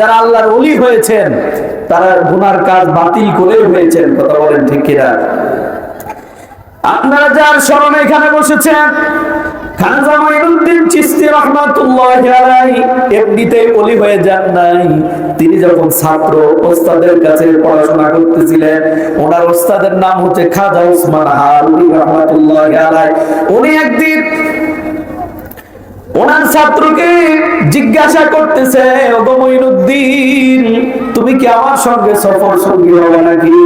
যারা আল্লাহর অলি হয়েছেন, তারা গুনার কাজ বাতিল করে হয়েছেন কথা বলেন ঠিক কিনা? আপনারা যার স্মরণে এখানে বসেছেন নাই। তিনি যখন ছাত্র, ওস্তাদের কাছে পড়াশোনা করতেছিলেন, ওনার ওস্তাদের নাম হচ্ছে খাজা উসমান উনি একদিন ছাত্রকে জিজ্ঞাসা করতেছে মঈনুদ্দিন, তুমি কি আমার সঙ্গে সফর সঙ্গী হবে নাকি?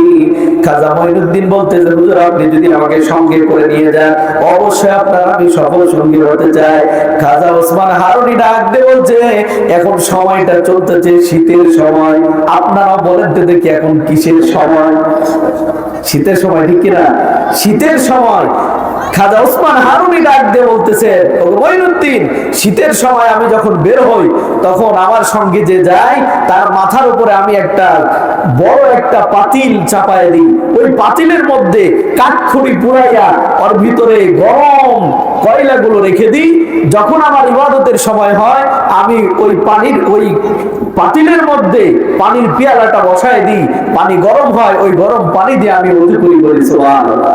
খাজা মঈনুদ্দিন বলতেছে, হুজুর, আপনি যদি আমাকে সঙ্গে করে নিয়ে যান, অবশ্যই আপনার আমি সফর সঙ্গী হতে চাই। খাজা ওসমান হারুনি ডাক দিয়ে বলছে, এখন সময়টা চলতেছে, শীতের সময়। আপনারা বলেন তো দেখি এখন কিসের সময়? শীতের সময়, ঠিক কিনা? শীতের সময় খাজা হারুনি ডাক দিয়ে শীতের সময় আমি যখন বের হই, তখন আমার সঙ্গে যে যায়, তার মাথার উপরে আমি একটা বড় একটা পাতিল চাপায় দিই। ওই পাতিলের মধ্যে কাঠখড়ি পুড়াইয়া ওর ভিতরে গরম কয়লাগুলো রেখে দিই। যখন আমার ইবাদতের সময় হয়, আমি ওই পানির, ওই পাতিলের মধ্যে পানির পেয়ালাটা বসায় দিই। পানি গরম হয়, ওই গরম পানি দিয়ে আমি উজু করি বলি, সুবহানাল্লাহ।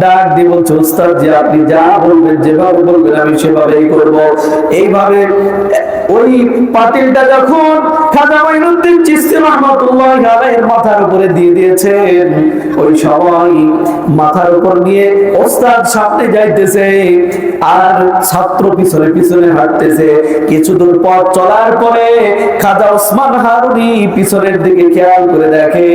ডাক যে আপনি যা বলবেন যেভাবে বলবেন আমি সেভাবেই করব। এইভাবে ওই পাতিলটা যখন খাজা মাইনুদ্দিন চিশতি রাহমাতুল্লাহি আলাইহির মাথার উপরে দিয়ে দিয়েছেন, ওই সময় মাথার উপর নিয়ে ওস্তাদ সামনে যাইতেছে আর ছাত্র পিছনে পিছনে হাঁটতেছে। কিছু দূর পথ চলার পরে খাজা ওসমান হারুনি পিছনের দিকে খেয়াল করে দেখে,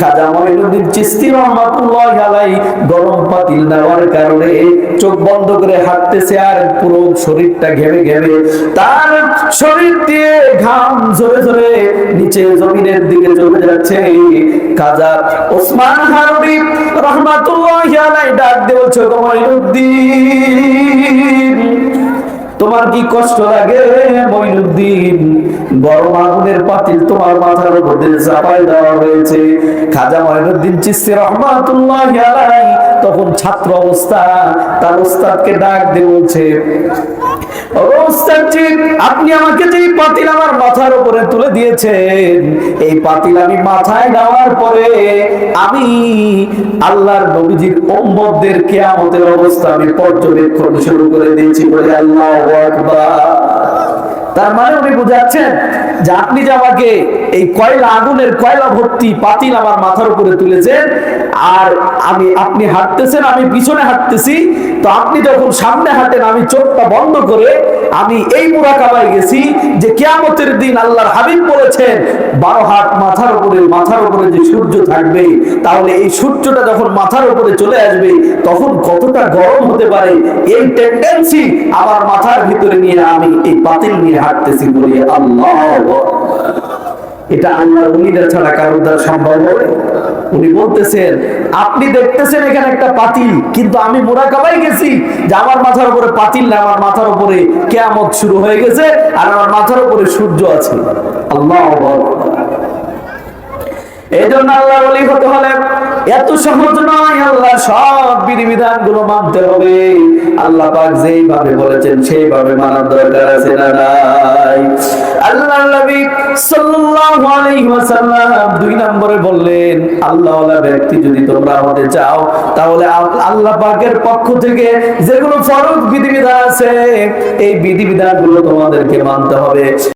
খাজা মঈনুদ্দিন চিশতি রহমাতুল্লাহ আলাই গরম পাতিল নেওয়ার কারণে চোখ বন্ধ করে হাঁটতেছে আর পুরো শরীরটা ঘেমে ঘেমে। তার শরীর দিয়ে ঘাম ঝরে ঝরে নিচে জমিনের দিকে চলে যাচ্ছে। খাজা ওসমান হারুনি রহমাতুল্লাহ আলাই ডাক দিয়ে বলছে গো মঈনুদ্দিন তোমার কি কষ্ট লাগে মঈনুদ্দিন? গরম আগুনের পাতিল তোমার মাথার উপর দিয়ে চাপাই দেওয়া হয়েছে। খাজা মঈনুদ্দিন চিস্তি রহমাতুল্লাহ আলাই তখন ছাত্র অবস্থা তার ওস্তাদকে ডাক দিয়ে বলছে ও ওস্তাদজি, আপনি আমাকে যে পাতিল আমার মাথার উপরে তুলে দিয়েছেন, এই পাতিল আমি মাথায় দেওয়ার পরে আমি আল্লাহর নবীজির উম্মতদের কিয়ামতের অবস্থা আমি পর্যবেক্ষণ শুরু করে দিয়েছি। বলে আল্লাহ আকবার। তার মানে উনি বুঝাচ্ছেন যে আপনি যে আমাকে এই কয়লা আগুনের কয়লা ভর্তি পাতিল আমার মাথার উপরে তুলেছেন, আর আমি, আপনি হাঁটতেছেন, আমি পিছনে হাঁটতেছি, তো আপনি যখন সামনে হাঁটেন, আমি চোখটা বন্ধ করে আমি এই মুরাকাবায় গেছি যে কিয়ামতের দিন আল্লাহর হাবিব বলেছেন, বারো হাত মাথার উপরে মাথার উপরে যে সূর্য থাকবে, তাহলে এই সূর্যটা যখন মাথার উপরে চলে আসবে, তখন কতটা গরম হতে পারে? এই টেন্ডেন্সি আমার মাথার ভিতরে নিয়ে আমি এই পাতিল নিয়ে হাঁটতেছি বলি, আল্লাহ এটা আল্লাহর উলিরা ছাড়া কারোর দ্বারা সম্ভব উনি বলতেছেন, আপনি দেখতেছেন এখানে একটা পাতিল, কিন্তু আমি মোরাকাবাই গেছি যে আমার মাথার উপরে পাতিল না, আমার মাথার উপরে কেয়ামত শুরু হয়ে গেছে আর আমার মাথার উপরে সূর্য আছে। আল্লাহ এই জন্য আল্লাহ হতে হলে এত সহজ নয়, আল্লাহ, সব বিধিবিধানগুলো মানতে হবে। আল্লাহ পাক যেইভাবে বলেছেন, সেইভাবে মানার দরকার আছে না নাই? আল্লাহ নবী সাল্লাল্লাহু আলাইহি ওয়াসাল্লাম দুই নম্বরে বললেন ব্যক্তি যদি তোমরা হতে চাও, তাহলে আল্লাহ পাকের পক্ষ থেকে যেগুলো ফরজ বিধিবিধান আছে, এই বিধিবিধানগুলো তোমাদেরকে মানতে হবে।